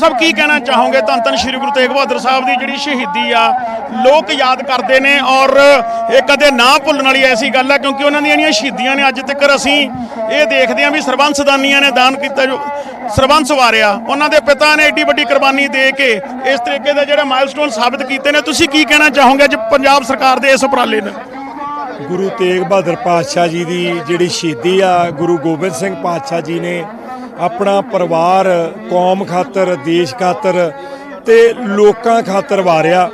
ਸਾਹਿਬ ਕੀ ਕਹਿਣਾ ਚਾਹੋਗੇ? ਧੰਨ ਧੰਨ ਸ਼੍ਰੀ ਗੁਰੂ ਤੇਗ ਬਹਾਦਰ ਸਾਹਿਬ ਦੀ ਜਿਹੜੀ ਸ਼ਹੀਦੀ ਆ, ਲੋਕ ਯਾਦ ਕਰਦੇ ਨੇ ਔਰ ਇਹ ਕਦੇ ਨਾ ਭੁੱਲਣ ਵਾਲੀ ਐਸੀ ਗੱਲ ਹੈ ਕਿਉਂਕਿ ਉਹਨਾਂ ਦੀਆਂ ਜਿਹੜੀਆਂ ਸ਼ਹੀਦੀਆਂ ਨੇ ਅੱਜ ਤੱਕ ਅਸੀਂ ਇਹ ਦੇਖਦੇ ਹਾਂ ਵੀ ਸਰਬੰਸ ਦਾਨੀਆਂ ਨੇ ਦਾਨ ਕੀਤਾ ਜੋ ਸਰਬੰਸ ਵਾਰਿਆ। ਉਹਨਾਂ ਦੇ ਪਿਤਾ ਨੇ ਏਡੀ ਵੱਡੀ ਕੁਰਬਾਨੀ ਦੇ ਕੇ ਇਸ ਤਰੀਕੇ ਦਾ ਜਿਹੜੇ ਮਾਈਲਸਟੋਨ ਸਾਬਤ ਕੀਤੇ ਨੇ। ਤੁਸੀਂ ਕੀ ਕਹਿਣਾ ਚਾਹੋਗੇ ਅੱਜ ਪੰਜਾਬ ਸਰਕਾਰ ਦੇ ਇਸ ਉਪਰਾਲੇ ਨੂੰ? ਗੁਰੂ ਤੇਗ ਬਹਾਦਰ ਪਾਤਸ਼ਾਹ ਜੀ ਦੀ ਜਿਹੜੀ ਸ਼ਹੀਦੀ ਆ, ਗੁਰੂ ਗੋਬਿੰਦ ਸਿੰਘ ਪਾਤਸ਼ਾਹ ਜੀ ਨੇ ਆਪਣਾ ਪਰਿਵਾਰ, ਕੌਮ ਖਾਤਰ, ਦੇਸ਼ ਖਾਤਰ ਤੇ ਲੋਕਾਂ ਖਾਤਰ ਵਾਰਿਆ।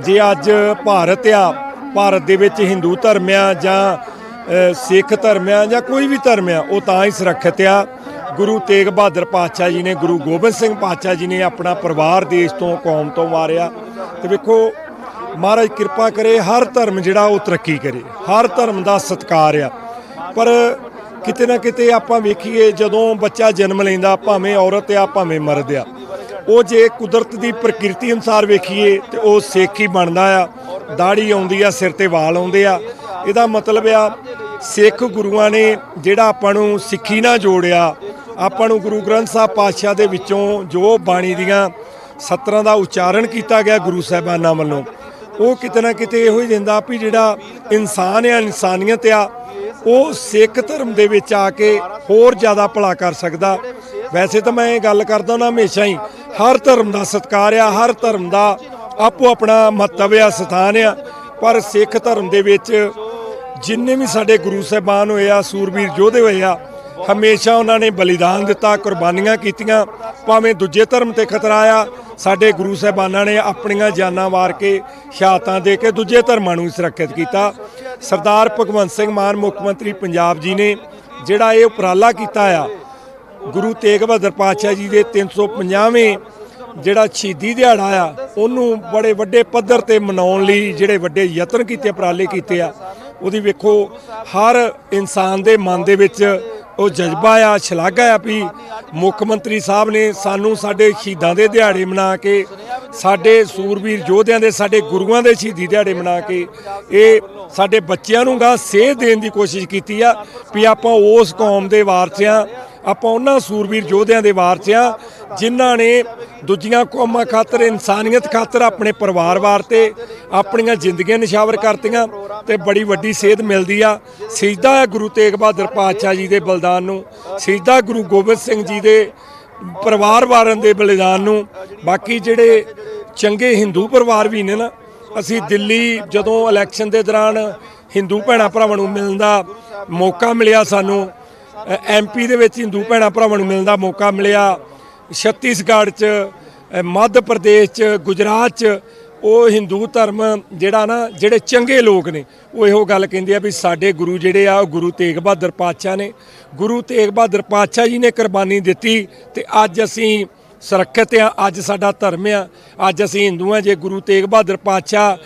ਜੇ ਅੱਜ ਭਾਰਤ ਆ, ਭਾਰਤ ਦੇ ਵਿੱਚ ਹਿੰਦੂ ਧਰਮ ਆ ਜਾਂ ਸਿੱਖ ਧਰਮ ਆ ਜਾਂ ਕੋਈ ਵੀ ਧਰਮ ਆ, ਉਹ ਤਾਂ ਹੀ ਸੁਰੱਖਿਅਤ ਆ। ਗੁਰੂ ਤੇਗ ਬਹਾਦਰ ਪਾਤਸ਼ਾਹ ਜੀ ਨੇ, ਗੁਰੂ ਗੋਬਿੰਦ ਸਿੰਘ ਪਾਤਸ਼ਾਹ ਜੀ ਨੇ ਆਪਣਾ ਪਰਿਵਾਰ ਦੇਸ਼ ਤੋਂ, ਕੌਮ ਤੋਂ ਵਾਰਿਆ। ਤੇ ਵੇਖੋ, ਮਹਾਰਾਜ ਕਿਰਪਾ ਕਰੇ, ਹਰ ਧਰਮ ਜਿਹੜਾ ਉਹ ਤਰੱਕੀ ਕਰੇ, ਹਰ ਧਰਮ ਦਾ ਸਤਿਕਾਰ ਆ। ਪਰ ਕਿਤੇ ਨਾ ਕਿਤੇ ਆਪਾਂ ਵੇਖੀਏ, ਜਦੋਂ ਬੱਚਾ ਜਨਮ ਲੈਂਦਾ, ਭਾਵੇਂ ਔਰਤ ਆ, ਭਾਵੇਂ ਮਰਦ ਆ, ਉਹ ਜੇ ਕੁਦਰਤ ਦੀ ਪ੍ਰਕਿਰਤੀ ਅਨੁਸਾਰ ਵੇਖੀਏ, ਤੇ ਉਹ ਸਿੱਖ ਹੀ ਬਣਦਾ ਆ ਦਾੜੀ ਆਉਂਦੀ ਆ, ਸਿਰ ਤੇ ਵਾਲ ਆਉਂਦੇ ਆ। ਇਹਦਾ ਮਤਲਬ ਆ, ਸਿੱਖ ਗੁਰੂਆਂ ਨੇ ਜਿਹੜਾ ਆਪਾਂ ਨੂੰ ਸਿੱਖੀ ਨਾਲ ਜੋੜਿਆ, ਆਪਾਂ ਨੂੰ ਗੁਰੂ ਗ੍ਰੰਥ ਸਾਹਿਬ ਪਾਤਸ਼ਾਹ ਦੇ ਵਿੱਚੋਂ ਜੋ ਬਾਣੀ ਦੀਆਂ ਸਤਰਾਂ ਦਾ ਉਚਾਰਨ ਕੀਤਾ ਗਿਆ ਗੁਰੂ ਸਾਹਿਬਾਨਾਂ ਵੱਲੋਂ ਉਹ ਕਿਤੇ ਨਾ ਕਿਤੇ ਇਹੋ ਹੀ ਦਿੰਦਾ ਵੀ ਜਿਹੜਾ ਇਨਸਾਨ ਆ, ਇਨਸਾਨੀਅਤ ਆ, ਉਹ ਸਿੱਖ ਧਰਮ ਦੇ ਵਿੱਚ ਆ ਕੇ ਹੋਰ ਜ਼ਿਆਦਾ ਭਲਾ ਕਰ ਸਕਦਾ। ਵੈਸੇ ਤਾਂ ਮੈਂ ਇਹ ਗੱਲ ਕਰਦਾ ਨਾ ਹਮੇਸ਼ਾ ਹੀ, ਹਰ ਧਰਮ ਦਾ ਸਤਿਕਾਰ ਆ, ਹਰ ਧਰਮ ਦਾ ਆਪੋ ਆਪਣਾ ਮਹੱਤਵ ਆ, ਸਥਾਨ ਆ। ਪਰ ਸਿੱਖ ਧਰਮ ਦੇ ਵਿੱਚ ਜਿੰਨੇ ਵੀ ਸਾਡੇ ਗੁਰੂ ਸਾਹਿਬਾਨ ਹੋਏ ਆ, ਸੂਰਬੀਰ ਯੋਧੇ ਹੋਏ ਆ, ਹਮੇਸ਼ਾ ਉਹਨਾਂ ਨੇ ਬਲੀਦਾਨ ਦਿੱਤਾ, ਕੁਰਬਾਨੀਆਂ ਕੀਤੀਆਂ, ਭਾਵੇਂ ਦੂਜੇ ਧਰਮ ਤੇ ਖਤਰਾ ਆ ਸਾਡੇ ਗੁਰੂ ਸਾਹਿਬਾਨਾਂ ਨੇ ਆਪਣੀਆਂ ਜਾਨਾਂ ਵਾਰ ਕੇ ਸ਼ਹਾਦਤਾਂ ਦੇ ਕੇ ਦੂਜੇ ਧਰਮਾਂ ਨੂੰ ਵੀ ਸੁਰੱਖਿਅਤ ਕੀਤਾ। ਸਰਦਾਰ ਭਗਵੰਤ ਸਿੰਘ ਮਾਨ, ਮੁੱਖ ਮੰਤਰੀ ਪੰਜਾਬ ਜੀ ਨੇ ਜਿਹੜਾ ਇਹ ਉਪਰਾਲਾ ਕੀਤਾ ਆ, ਗੁਰੂ ਤੇਗ ਬਹਾਦਰ ਪਾਤਸ਼ਾਹ ਜੀ ਦੇ 350ਵੇਂ ਜਿਹੜਾ ਸ਼ਹੀਦੀ ਦਿਹਾੜਾ ਆ, ਉਹਨੂੰ ਬੜੇ ਵੱਡੇ ਪੱਧਰ ਤੇ ਮਨਾਉਣ ਲਈ ਜਿਹੜੇ ਵੱਡੇ ਯਤਨ ਕੀਤੇ, ਉਪਰਾਲੇ ਕੀਤੇ ਆ। ਉਹਦੀ ਵੇਖੋ, ਹਰ ਇਨਸਾਨ ਦੇ ਮਨ ਦੇ ਵਿੱਚ ਉਹ ਜਜ਼ਬਾ ਆ, ਸ਼ਲਾਘਾ ਆ ਵੀ ਮੁੱਖ ਮੰਤਰੀ ਸਾਹਿਬ ਨੇ ਸਾਨੂੰ ਸਾਡੇ ਸ਼ਹੀਦਾਂ ਦੇ ਦਿਹਾੜੇ ਮਨਾ ਕੇ, ਸਾਡੇ ਸੂਰਬੀਰ ਯੋਧਿਆਂ ਦੇ, ਸਾਡੇ ਗੁਰੂਆਂ ਦੇ ਸ਼ਹੀਦੀ ਦਿਹਾੜੇ ਮਨਾ ਕੇ, ਇਹ ਸਾਡੇ ਬੱਚਿਆਂ ਨੂੰ ਗਾ ਸੇਧ ਦੇਣ ਦੀ ਕੋਸ਼ਿਸ਼ ਕੀਤੀ ਆ ਵੀ ਆਪਾਂ ਉਸ ਕੌਮ ਦੇ ਵਾਰਸ ਆ। ਆਪਾਂ ਉਹਨਾਂ ਸੂਰਬੀਰ ਯੋਧਿਆਂ ਦੇ ਵਾਰਸ ਆ, ਜਿਨ੍ਹਾਂ ਨੇ ਦੂਜੀਆਂ ਕੌਮਾਂ ਖਾਤਰ, ਇਨਸਾਨੀਅਤ ਖਾਤਰ ਆਪਣੇ ਪਰਿਵਾਰ ਵਾਰ 'ਤੇ ਆਪਣੀਆਂ ਜ਼ਿੰਦਗੀਆਂ ਨਿਸ਼ਾਵਰ ਕਰਤੀਆਂ ਤੇ ਬੜੀ ਵੱਡੀ ਸੇਧ ਮਿਲਦੀ ਆ। ਸਜਦਾ ਗੁਰੂ ਤੇਗ ਬਹਾਦਰ ਪਾਤਸ਼ਾਹ ਜੀ ਦੇ ਬਲਿਦਾਨ ਨੂੰ, ਸਜਦਾ ਗੁਰੂ ਗੋਬਿੰਦ ਸਿੰਘ ਜੀ ਦੇ ਪਰਿਵਾਰ ਵਾਰਨ ਦੇ ਬਲਿਦਾਨ ਨੂੰ। ਬਾਕੀ ਜਿਹੜੇ ਚੰਗੇ ਹਿੰਦੂ ਪਰਿਵਾਰ ਵੀ ਨੇ ਨਾ, ਅਸੀਂ ਦਿੱਲੀ ਜਦੋਂ ਇਲੈਕਸ਼ਨ ਦੇ ਦੌਰਾਨ ਹਿੰਦੂ ਭੈਣਾਂ ਭਰਾਵਾਂ ਨੂੰ ਮਿਲਣ ਦਾ ਮੌਕਾ ਮਿਲਿਆ ਸਾਨੂੰ ਐਮਪੀ ਦੇ ਵਿੱਚ ਹਿੰਦੂ ਭੈਣਾਂ ਭਰਾਵਾਂ ਨੂੰ ਮਿਲਣ ਦਾ ਮੌਕਾ ਮਿਲਿਆ। ਛੱਤੀਸਗੜ੍ਹ 'ਚ ਮੱਧ ਪ੍ਰਦੇਸ਼ 'ਚ, ਗੁਜਰਾਤ 'ਚ, ਉਹ ਹਿੰਦੂ ਧਰਮ ਜਿਹੜਾ ਨਾ, ਜਿਹੜੇ ਚੰਗੇ ਲੋਕ ਨੇ, ਉਹ ਇਹੋ ਗੱਲ ਕਹਿੰਦੇ ਆ ਵੀ ਸਾਡੇ ਗੁਰੂ ਜਿਹੜੇ ਆ, ਉਹ ਗੁਰੂ ਤੇਗ ਬਹਾਦਰ ਪਾਤਸ਼ਾਹ ਨੇ। ਗੁਰੂ ਤੇਗ ਬਹਾਦਰ ਪਾਤਸ਼ਾਹ ਜੀ ਨੇ ਕੁਰਬਾਨੀ ਦਿੱਤੀ ਤੇ ਅੱਜ ਅਸੀਂ ਸੁਰੱਖਿਅਤ ਆ, ਅੱਜ ਸਾਡਾ ਧਰਮ ਆ, ਅੱਜ ਅਸੀਂ ਹਿੰਦੂ ਆ, ਜੇ ਗੁਰੂ ਤੇਗ ਬਹਾਦਰ ਪਾਤਸ਼ਾਹ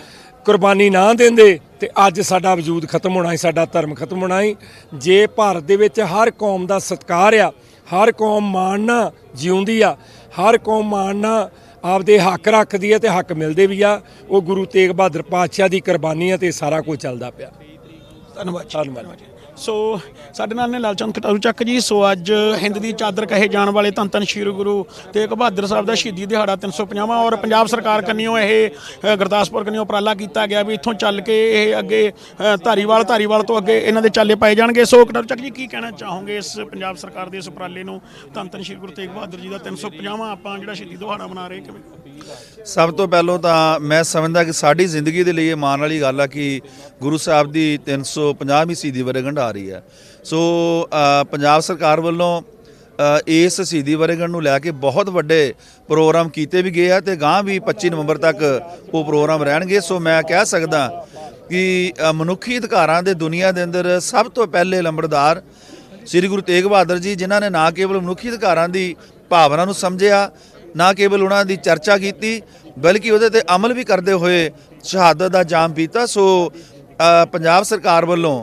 ਕੁਰਬਾਨੀ ਨਾ ਦਿੰਦੇ ਤੇ ਅੱਜ ਸਾਡਾ ਵਜੂਦ ਖਤਮ ਹੋਣਾ ਸੀ ਸਾਡਾ ਧਰਮ ਖਤਮ ਹੋਣਾ ਸੀ। ਜੇ ਭਾਰਤ ਦੇ ਵਿੱਚ ਹਰ ਕੌਮ ਦਾ ਸਤਿਕਾਰ ਆ ਹਰ ਕੌਮ ਮਾਣ ਨਾਲ ਜਿਉਂਦੀ ਆ ਹਰ ਕੌਮ ਮਾਣ ਨਾਲ ਆਪਦੇ ਹੱਕ ਰੱਖਦੀ ਹੈ ਤੇ ਹੱਕ ਮਿਲਦੇ ਵੀ ਆ ਉਹ ਗੁਰੂ ਤੇਗ ਬਹਾਦਰ ਪਾਤਸ਼ਾਹ ਦੀ ਕੁਰਬਾਨੀ ਆ ਤੇ ਸਾਰਾ ਕੁਝ ਚੱਲਦਾ ਪਿਆ। ਧੰਨਵਾਦ। ਧੰਨਵਾਦ ਸੋ ਸਾਡੇ ਨਾਲ ਨੇ ਲਾਲਚੰਦ ਕਟਾਰੂ ਚੱਕ ਜੀ। ਸੋ ਅੱਜ ਹਿੰਦ ਦੀ ਚਾਦਰ ਕਹੇ ਜਾਣ ਵਾਲੇ ਧੰਨ ਧੰਨ ਸ਼੍ਰੀ ਗੁਰੂ ਤੇਗ ਬਹਾਦਰ ਸਾਹਿਬ ਦਾ ਸ਼ਹੀਦੀ ਦਿਹਾੜਾ 350ਵਾਂ ਔਰ ਪੰਜਾਬ ਸਰਕਾਰ ਕੰਨਿਓ ਇਹ ਗੁਰਦਾਸਪੁਰ ਕੰਨਿਓ ਉਪਰਾਲਾ ਕੀਤਾ ਗਿਆ ਵੀ ਇੱਥੋਂ ਚੱਲ ਕੇ ਇਹ ਅੱਗੇ ਧਾਰੀਵਾਲ ਧਾਰੀਵਾਲ ਤੋਂ ਅੱਗੇ ਇਹਨਾਂ ਦੇ ਚਾਲੇ ਪਾਏ ਜਾਣਗੇ। ਸੋ ਕਟਾਰੂ ਚੱਕ ਜੀ, ਕੀ ਕਹਿਣਾ ਚਾਹੋਗੇ ਇਸ ਪੰਜਾਬ ਸਰਕਾਰ ਦੇ ਇਸ ਉਪਰਾਲੇ ਨੂੰ? ਧੰਨ ਧੰਨ ਸ਼੍ਰੀ ਗੁਰੂ ਤੇਗ ਬਹਾਦਰ ਜੀ ਦਾ 350ਵਾਂ ਆਪਾਂ ਜਿਹੜਾ ਸ਼ਹੀਦੀ ਦਿਹਾੜਾ ਮਨਾ ਰਹੇ ਕਿਵੇਂ? ਸਭ ਤੋਂ ਪਹਿਲਾਂ ਤਾਂ ਮੈਂ ਸਮਝਦਾ ਕਿ ਸਾਡੀ ਜ਼ਿੰਦਗੀ ਦੇ ਲਈ ਇਹ ਮਾਣ ਵਾਲੀ ਗੱਲ ਆ ਕਿ ਗੁਰੂ ਸਾਹਿਬ ਦੀ 350ਵੀਂ ਸ਼ਹੀਦੀ ਵਰੇਗੰਢ ਆ ਰਹੀ ਹੈ। ਸੋ ਪੰਜਾਬ ਸਰਕਾਰ ਵੱਲੋਂ ਇਸ ਸ਼ਹੀਦੀ ਵਰੇਗੰਢ ਨੂੰ ਲੈ ਕੇ ਬਹੁਤ ਵੱਡੇ ਪ੍ਰੋਗਰਾਮ ਕੀਤੇ ਵੀ ਗਏ ਆ ਤੇ ਗਾਂ ਵੀ 25 ਨਵੰਬਰ ਤੱਕ ਉਹ ਪ੍ਰੋਗਰਾਮ ਰਹਿਣਗੇ। ਸੋ, ਮੈਂ ਕਹਿ ਸਕਦਾ ਕਿ ਮਨੁੱਖੀ ਅਧਿਕਾਰਾਂ ਦੇ ਦੁਨੀਆ ਦੇ ਅੰਦਰ ਸਭ ਤੋਂ ਪਹਿਲੇ ਲੰਬੜਦਾਰ ਸ੍ਰੀ ਗੁਰੂ ਤੇਗ ਬਹਾਦਰ ਜੀ, ਜਿਨ੍ਹਾਂ ਨੇ ਨਾ ਕੇਵਲ ਮਨੁੱਖੀ ਅਧਿਕਾਰਾਂ ਦੀ ਭਾਵਨਾ ਨੂੰ ਸਮਝਿਆ ਨਾ ਕੇਵਲ ਉਹਨਾਂ ਦੀ ਚਰਚਾ ਕੀਤੀ ਬਲਕਿ ਉਹਦੇ ਤੇ ਅਮਲ ਵੀ ਕਰਦੇ ਹੋਏ ਸ਼ਹਾਦਤ ਦਾ ਜਾਮ ਪੀਤਾ। ਸੋ ਪੰਜਾਬ ਸਰਕਾਰ ਵੱਲੋਂ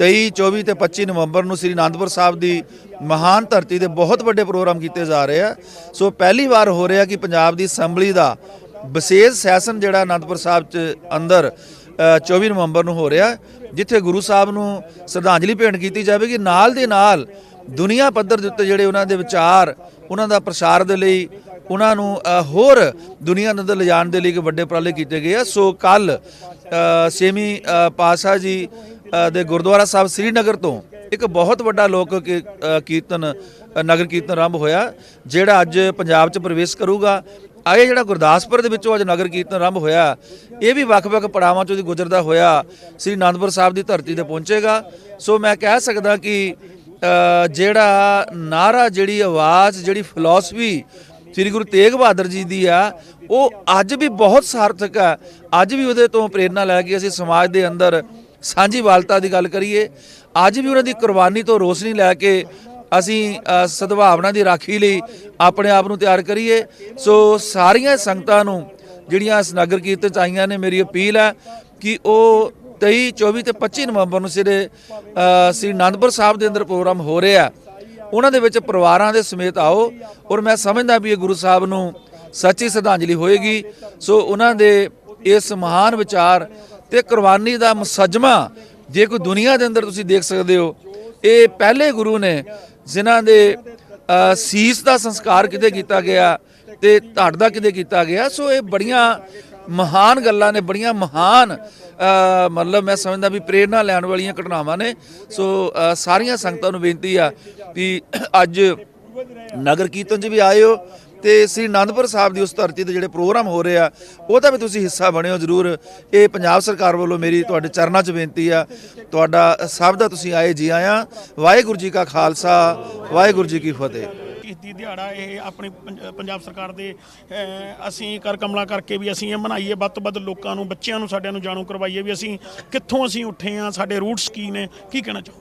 23 24 ਤੇ 25 ਨਵੰਬਰ ਨੂੰ ਸ੍ਰੀ ਅਨੰਦਪੁਰ ਸਾਹਿਬ ਦੀ ਮਹਾਨ ਧਰਤੀ ਦੇ ਬਹੁਤ ਵੱਡੇ ਪ੍ਰੋਗਰਾਮ ਕੀਤੇ ਜਾ ਰਹੇ ਆ। ਸੋ ਪਹਿਲੀ ਵਾਰ ਹੋ ਰਿਹਾ ਕਿ ਪੰਜਾਬ ਦੀ ਅਸੈਂਬਲੀ ਦਾ ਵਿਸ਼ੇਸ਼ ਸੈਸ਼ਨ ਜਿਹੜਾ ਅਨੰਦਪੁਰ ਸਾਹਿਬ ਚ ਅੰਦਰ ਅ, 24 ਨਵੰਬਰ ਨੂੰ ਹੋ ਰਿਹਾ ਜਿੱਥੇ ਗੁਰੂ ਸਾਹਿਬ ਨੂੰ ਸ਼ਰਧਾਂਜਲੀ ਭੇਂਟ ਕੀਤੀ ਜਾਵੇਗੀ ਨਾਲ ਦੇ ਨਾਲ ਦੁਨੀਆ ਪੱਧਰ ਦੇ ਉੱਤੇ ਜਿਹੜੇ ਉਹਨਾਂ ਦੇ ਵਿਚਾਰ ਉਹਨਾਂ ਦਾ ਪ੍ਰਸਾਰ ਦੇ ਲਈ ਉਹਨਾਂ ਨੂੰ ਹੋਰ ਦੁਨੀਆ ਦੇ ਅੰਦਰ ਲਿਜਾਣ ਦੇ ਲਈ ਇੱਕ ਵੱਡੇ ਉਪਰਾਲੇ ਕੀਤੇ ਗਏ ਆ। ਸੋ ਕੱਲ ਛੇਵੀਂ ਅ, ਪਾਤਸ਼ਾਹ ਜੀ ਦੇ ਗੁਰਦੁਆਰਾ ਸਾਹਿਬ ਸ੍ਰੀਨਗਰ ਤੋਂ ਇੱਕ ਬਹੁਤ ਵੱਡਾ ਲੋਕ ਕੀ- ਕੀਰਤਨ ਨਗਰ ਕੀਰਤਨ ਆਰੰਭ ਹੋਇਆ ਜਿਹੜਾ ਅੱਜ ਪੰਜਾਬ 'ਚ ਪ੍ਰਵੇਸ਼ ਕਰੂਗਾ। ਆ ਇਹ ਜਿਹੜਾ ਗੁਰਦਾਸਪੁਰ ਦੇ ਵਿੱਚੋਂ ਅੱਜ ਨਗਰ ਕੀਰਤਨ ਆਰੰਭ ਹੋਇਆ ਇਹ ਵੀ ਵੱਖ-ਵੱਖ ਪੜਾਵਾਂ ਚੋਂ ਦੀ ਗੁਜ਼ਰਦਾ ਹੋਇਆ ਸ੍ਰੀ ਅਨੰਦਪੁਰ ਸਾਹਿਬ ਦੀ ਧਰਤੀ ਤੇ ਪਹੁੰਚੇਗਾ। ਸੋ ਮੈਂ ਕਹਿ ਸਕਦਾ ਕਿ ਜਿਹੜਾ ਨਾਰਾ ਜਿਹੜੀ ਆਵਾਜ਼ ਜਿਹੜੀ ਫਿਲਾਸਫੀ ਸ੍ਰੀ ਗੁਰੂ ਤੇਗ ਬਹਾਦਰ ਜੀ ਦੀ ਆ, ਉਹ ਅੱਜ ਵੀ ਬਹੁਤ ਸਾਰਥਕ ਆ। ਅੱਜ ਵੀ ਉਹਦੇ ਤੋਂ ਪ੍ਰੇਰਣਾ ਲੈ ਕੇ ਅਸੀਂ ਸਮਾਜ ਦੇ ਅੰਦਰ ਸਾਂਝੀਵਾਲਤਾ ਦੀ ਗੱਲ ਕਰੀਏ, ਅੱਜ ਵੀ ਉਹਨਾਂ ਦੀ ਕੁਰਬਾਨੀ ਤੋਂ ਰੋਸ਼ਨੀ ਲੈ ਕੇ ਅਸੀਂ ਸਦਭਾਵਨਾ ਦੀ ਰਾਖੀ ਲਈ ਆਪਣੇ ਆਪ ਨੂੰ ਤਿਆਰ ਕਰੀਏ। ਸੋ ਸਾਰੀਆਂ ਸੰਗਤਾਂ ਨੂੰ ਜਿਹੜੀਆਂ ਇਸ ਨਗਰ ਕੀਰਤਨ ਚ ਆਈਆਂ ਨੇ, ਮੇਰੀ ਅਪੀਲ ਹੈ ਕਿ ਉਹ 23 24 ਤੇ 25 ਨਵੰਬਰ ਨੂੰ ਸਿਰੇ ਸ੍ਰੀ ਅਨੰਦਪੁਰ ਸਾਹਿਬ ਦੇ ਅੰਦਰ ਪ੍ਰੋਗਰਾਮ ਹੋ ਰਿਹਾ। ਉਹਨਾਂ ਦੇ ਵਿੱਚ ਪਰਿਵਾਰਾਂ ਦੇ ਸਮੇਤ ਆਓ ਔਰ ਮੈਂ ਸਮਝਦਾ ਵੀ ਇਹ ਗੁਰੂ ਸਾਹਿਬ ਨੂੰ ਸੱਚੀ ਸ਼ਰਧਾਂਜਲੀ ਹੋਏਗੀ। ਸੋ ਉਹਨਾਂ ਦੇ ਇਸ ਮਹਾਨ ਵਿਚਾਰ ਤੇ ਕੁਰਬਾਨੀ ਦਾ ਮੁਸੱਜਮਾ ਜੇ ਕੋਈ ਦੁਨੀਆ ਦੇ ਅੰਦਰ ਤੁਸੀਂ ਦੇਖ ਸਕਦੇ ਹੋ, ਇਹ ਪਹਿਲੇ ਗੁਰੂ ਨੇ ਜਿਨ੍ਹਾਂ ਦੇ ਸੀਸ ਦਾ ਸੰਸਕਾਰ ਕਿਤੇ ਕੀਤਾ ਗਿਆ ਤੇ ਧੜ ਦਾ ਕਿਤੇ ਕੀਤਾ ਗਿਆ। ਸੋ ਇਹ ਬੜੀਆਂ ਮਹਾਨ ਗੱਲਾਂ ਨੇ, ਬੜੀਆਂ ਮਹਾਨ ਮਤਲਬ ਮੈਂ ਸਮਝਦਾ ਵੀ ਪ੍ਰੇਰਣਾ ਲੈਣ ਵਾਲੀਆਂ ਘਟਨਾਵਾਂ ਨੇ। ਸੋ ਸਾਰੀਆਂ ਸੰਗਤਾਂ ਨੂੰ ਬੇਨਤੀ ਆ ਕਿ ਅੱਜ ਨਗਰ ਕੀਰਤਨ 'ਚ ਵੀ ਆਇਓ ਤੇ ਸ੍ਰੀ ਅਨੰਦਪੁਰ ਸਾਹਿਬ ਦੀ ਉਸ ਧਰਤੀ ਤੇ ਜਿਹੜੇ ਪ੍ਰੋਗਰਾਮ ਹੋ ਰਹੇ ਆ ਉਹਦਾ ਵੀ ਤੁਸੀਂ ਹਿੱਸਾ ਬਣਿਓ ਜ਼ਰੂਰ। ਇਹ ਪੰਜਾਬ ਸਰਕਾਰ ਵੱਲੋਂ ਮੇਰੀ ਤੁਹਾਡੇ ਚਰਨਾਂ 'ਚ ਬੇਨਤੀ ਆ। ਤੁਹਾਡਾ ਸਭ ਦਾ ਤੁਸੀਂ ਆਏ ਜੀ ਆਇਆਂ। ਵਾਹਿਗੁਰੂ ਜੀ ਕਾ ਖਾਲਸਾ, ਵਾਹਿਗੁਰੂ ਜੀ ਕੀ ਫਤਿਹ। ਸ਼ਹੀਦੀ ਦਿਹਾੜਾ ਇਹ ਆਪਣੀ ਪੰਜ- ਪੰਜਾਬ ਸਰਕਾਰ ਦੇ ਅਸੀਂ ਕਰ ਕਮਲਾ ਕਰਕੇ ਵੀ ਅਸੀਂ ਇਹ ਮਨਾਈਏ, ਵੱਧ ਤੋਂ ਵੱਧ ਲੋਕਾਂ ਨੂੰ, ਬੱਚਿਆਂ ਨੂੰ, ਸਾਡਿਆਂ ਨੂੰ ਜਾਣੂ ਕਰਵਾਈਏ ਵੀ ਅਸੀਂ ਕਿੱਥੋਂ ਅਸੀਂ ਉੱਠੇ ਆ ਸਾਡੇ ਰੂਟਸ ਕੀ ਨੇ, ਕੀ ਕਹਿਣਾ ਚਾਹੋ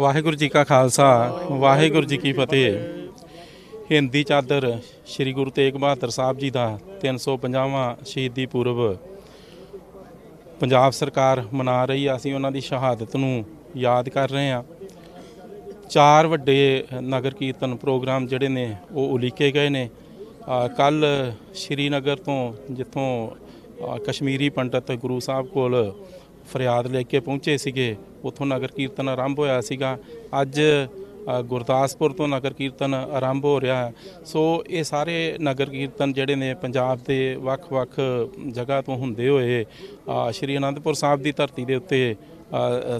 ਵਾਹਿਗੁਰੂ ਜੀ ਕਾ ਖਾਲਸਾ, ਵਾਹਿਗੁਰੂ ਜੀ ਕੀ ਫਤਿਹ। ਹਿੰਦੀ ਚਾਦਰ ਸ੍ਰੀ ਗੁਰੂ ਤੇਗ ਬਹਾਦਰ ਸਾਹਿਬ ਜੀ ਦਾ 350ਵਾਂ ਸ਼ਹੀਦੀ ਪੁਰਬ। ਪੰਜਾਬ ਸਰਕਾਰ ਮਨਾ ਰਹੀ ਆ, ਅਸੀਂ ਉਹਨਾਂ ਦੀ ਸ਼ਹਾਦਤ ਨੂੰ ਯਾਦ ਕਰ ਰਹੇ ਆ ਚਾਰ ਵੱਡੇ ਨਗਰ ਕੀਰਤਨ ਪ੍ਰੋਗਰਾਮ ਜਿਹੜੇ ਨੇ, ਉਹ ਉਲੀਕੇ ਗਏ ਨੇ। ਕੱਲ ਸ਼੍ਰੀਨਗਰ ਤੋਂ ਜਿੱਥੋਂ ਕਸ਼ਮੀਰੀ ਪੰਡਤ ਗੁਰੂ ਸਾਹਿਬ ਕੋਲ ਫਰਿਆਦ ਲੈ ਕੇ ਪਹੁੰਚੇ ਸੀਗੇ, ਉੱਥੋਂ ਨਗਰ ਕੀਰਤਨ ਆਰੰਭ ਹੋਇਆ ਸੀਗਾ। ਅੱਜ ਗੁਰਦਾਸਪੁਰ ਤੋਂ ਨਗਰ ਕੀਰਤਨ ਆਰੰਭ ਹੋ ਰਿਹਾ ਸੋ ਇਹ ਸਾਰੇ ਨਗਰ ਕੀਰਤਨ ਜਿਹੜੇ ਨੇ, ਪੰਜਾਬ ਦੇ ਵੱਖ-ਵੱਖ ਜਗ੍ਹਾ ਤੋਂ ਹੁੰਦੇ ਹੋਏ ਸ਼੍ਰੀ ਅਨੰਦਪੁਰ ਸਾਹਿਬ ਦੀ ਧਰਤੀ ਦੇ ਉੱਤੇ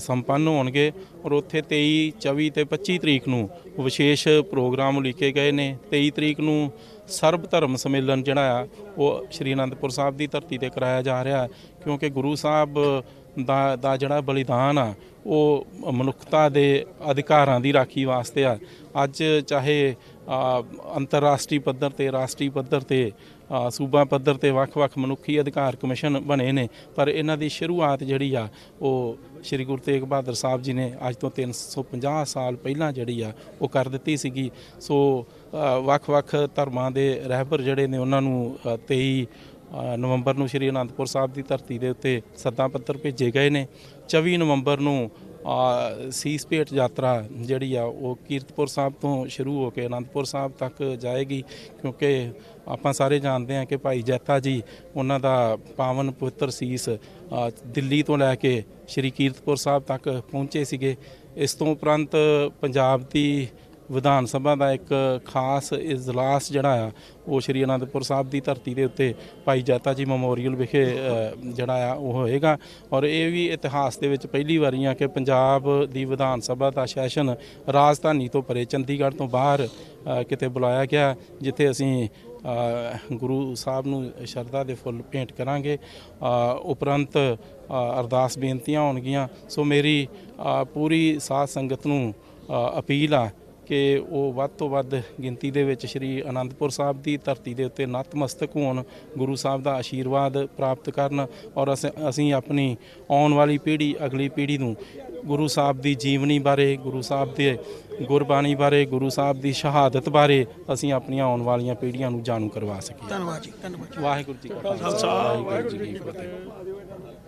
ਸੰਪੰਨ ਹੋਣਗੇ ਔਰ ਉੱਥੇ 23 24 ਤੇ 25 ਤਰੀਕ ਨੂੰ ਵਿਸ਼ੇਸ਼ ਪ੍ਰੋਗਰਾਮ ਲਿਖੇ ਗਏ ਨੇ। 23 ਤਰੀਕ ਨੂੰ ਸਰਬ ਧਰਮ ਸੰਮੇਲਨ ਜਿਹੜਾ ਆ, ਉਹ ਸ਼੍ਰੀ ਅਨੰਦਪੁਰ ਸਾਹਿਬ ਦੀ ਧਰਤੀ ਤੇ ਕਰਾਇਆ ਜਾ ਰਿਹਾ ਕਿਉਂਕਿ ਗੁਰੂ ਸਾਹਿਬ ਦਾ ਦਾ ਜਿਹੜਾ ਬਲੀਦਾਨ ਆ, ਉਹ ਮਨੁੱਖਤਾ ਦੇ ਅਧਿਕਾਰਾਂ ਦੀ ਰਾਖੀ ਵਾਸਤੇ ਆ। ਅੱਜ ਚਾਹੇ ਅੰਤਰਰਾਸ਼ਟਰੀ ਪੱਧਰ ਤੇ, ਰਾਸ਼ਟਰੀ ਪੱਧਰ ਤੇ ਸੂਬਾ ਪੱਧਰ ਤੇ ਵੱਖ-ਵੱਖ ਮਨੁੱਖੀ ਅਧਿਕਾਰ ਕਮਿਸ਼ਨ ਬਣੇ ਨੇ ਪਰ ਇਹਨਾਂ ਦੀ ਸ਼ੁਰੂਆਤ ਜਿਹੜੀ ਆ ਉਹ ਸ੍ਰੀ ਗੁਰੂ ਤੇਗ ਬਹਾਦਰ ਸਾਹਿਬ ਜੀ ਨੇ ਅੱਜ ਤੋਂ 350 ਸਾਲ ਪਹਿਲਾਂ ਜਿਹੜੀ ਆ ਉਹ ਕਰ ਦਿੱਤੀ ਸੀਗੀ। ਸੋ ਵੱਖ-ਵੱਖ ਧਰਮਾਂ ਦੇ ਰਹਿਬਰ ਜਿਹੜੇ ਨੇ ਉਹਨਾਂ ਨੂੰ ਅ, 23 ਨਵੰਬਰ ਨੂੰ ਸ਼੍ਰੀ ਅਨੰਦਪੁਰ ਸਾਹਿਬ ਦੀ ਧਰਤੀ ਦੇ ਉੱਤੇ ਸੱਦਾ ਪੱਤਰ ਭੇਜੇ ਗਏ ਨੇ। 24 ਨਵੰਬਰ ਨੂੰ ਸੀਸ ਭੇਟ ਯਾਤਰਾ ਜਿਹੜੀ ਆ ਉਹ ਕੀਰਤਪੁਰ ਸਾਹਿਬ ਤੋਂ ਸ਼ੁਰੂ ਹੋ ਕੇ ਅਨੰਦਪੁਰ ਸਾਹਿਬ ਤੱਕ ਜਾਏਗੀ, ਕਿਉਂਕਿ ਆਪਾਂ ਸਾਰੇ ਜਾਣਦੇ ਹਾਂ ਕਿ ਭਾਈ ਜੈਤਾ ਜੀ, ਉਹਨਾਂ ਦਾ ਪਾਵਨ ਪਵਿੱਤਰ ਸੀਸ ਦਿੱਲੀ ਤੋਂ ਲੈ ਕੇ ਸ਼੍ਰੀ ਕੀਰਤਪੁਰ ਸਾਹਿਬ ਤੱਕ ਪਹੁੰਚੇ ਸੀਗੇ। ਇਸ ਤੋਂ ਉਪਰੰਤ ਪੰਜਾਬ ਦੀ ਵਿਧਾਨ ਸਭਾ ਦਾ ਇੱਕ ਖਾਸ ਇਜਲਾਸ ਜਿਹੜਾ ਆ, ਉਹ ਸ਼੍ਰੀ ਅਨੰਦਪੁਰ ਸਾਹਿਬ ਦੀ ਧਰਤੀ ਦੇ ਉੱਤੇ ਭਾਈ ਜਾਤਾ ਜੀ ਮੈਮੋਰੀਅਲ ਵਿਖੇ ਜਿਹੜਾ ਆ, ਉਹ ਹੋਏਗਾ। ਔਰ ਇਹ ਵੀ ਇਤਿਹਾਸ ਦੇ ਵਿੱਚ ਪਹਿਲੀ ਵਾਰੀ ਆ ਕਿ ਪੰਜਾਬ ਦੀ ਵਿਧਾਨ ਸਭਾ ਦਾ ਸੈਸ਼ਨ ਰਾਜਧਾਨੀ ਤੋਂ ਪਰੇ ਚੰਡੀਗੜ੍ਹ ਤੋਂ ਬਾਹਰ ਕਿਤੇ ਬੁਲਾਇਆ ਗਿਆ, ਜਿੱਥੇ ਅਸੀਂ ਗੁਰੂ ਸਾਹਿਬ ਨੂੰ ਸ਼ਰਧਾ ਦੇ ਫੁੱਲ ਭੇਂਟ ਕਰਾਂਗੇ। ਉਪਰੰਤ ਅਰਦਾਸ ਬੇਨਤੀਆਂ ਹੋਣਗੀਆਂ। ਸੋ ਮੇਰੀ ਪੂਰੀ ਸਾਧ ਸੰਗਤ ਨੂੰ ਅਪੀਲ ਆ ਕਿ ਉਹ ਵੱਧ ਤੋਂ ਵੱਧ ਗਿਣਤੀ ਦੇ ਵਿੱਚ ਸ਼੍ਰੀ ਅਨੰਦਪੁਰ ਸਾਹਿਬ ਦੀ ਧਰਤੀ ਦੇ ਉੱਤੇ ਨਤਮਸਤਕ ਹੋਣ ਗੁਰੂ ਸਾਹਿਬ ਦਾ ਆਸ਼ੀਰਵਾਦ ਪ੍ਰਾਪਤ ਕਰਨ ਔਰ ਅਸੀਂ ਅਸੀਂ ਆਪਣੀ ਆਉਣ ਵਾਲੀ ਪੀੜ੍ਹੀ ਅਗਲੀ ਪੀੜ੍ਹੀ ਨੂੰ ਗੁਰੂ ਸਾਹਿਬ ਦੀ ਜੀਵਨੀ ਬਾਰੇ ਗੁਰੂ ਸਾਹਿਬ ਦੇ ਗੁਰਬਾਣੀ ਬਾਰੇ ਗੁਰੂ ਸਾਹਿਬ ਦੀ ਸ਼ਹਾਦਤ ਬਾਰੇ ਅਸੀਂ ਆਪਣੀਆਂ ਆਉਣ ਵਾਲੀਆਂ ਪੀੜ੍ਹੀਆਂ ਨੂੰ ਜਾਣੂ ਕਰਵਾ ਸਕੀਏ। ਧੰਨਵਾਦ ਜੀ ਧੰਨਵਾਦ। ਵਾਹਿਗੁਰੂ ਜੀ ਕਾ ਖਾਲਸਾ। ਵਾਹਿਗੁਰੂ ਜੀ ਕੀ ਫਤਿਹ।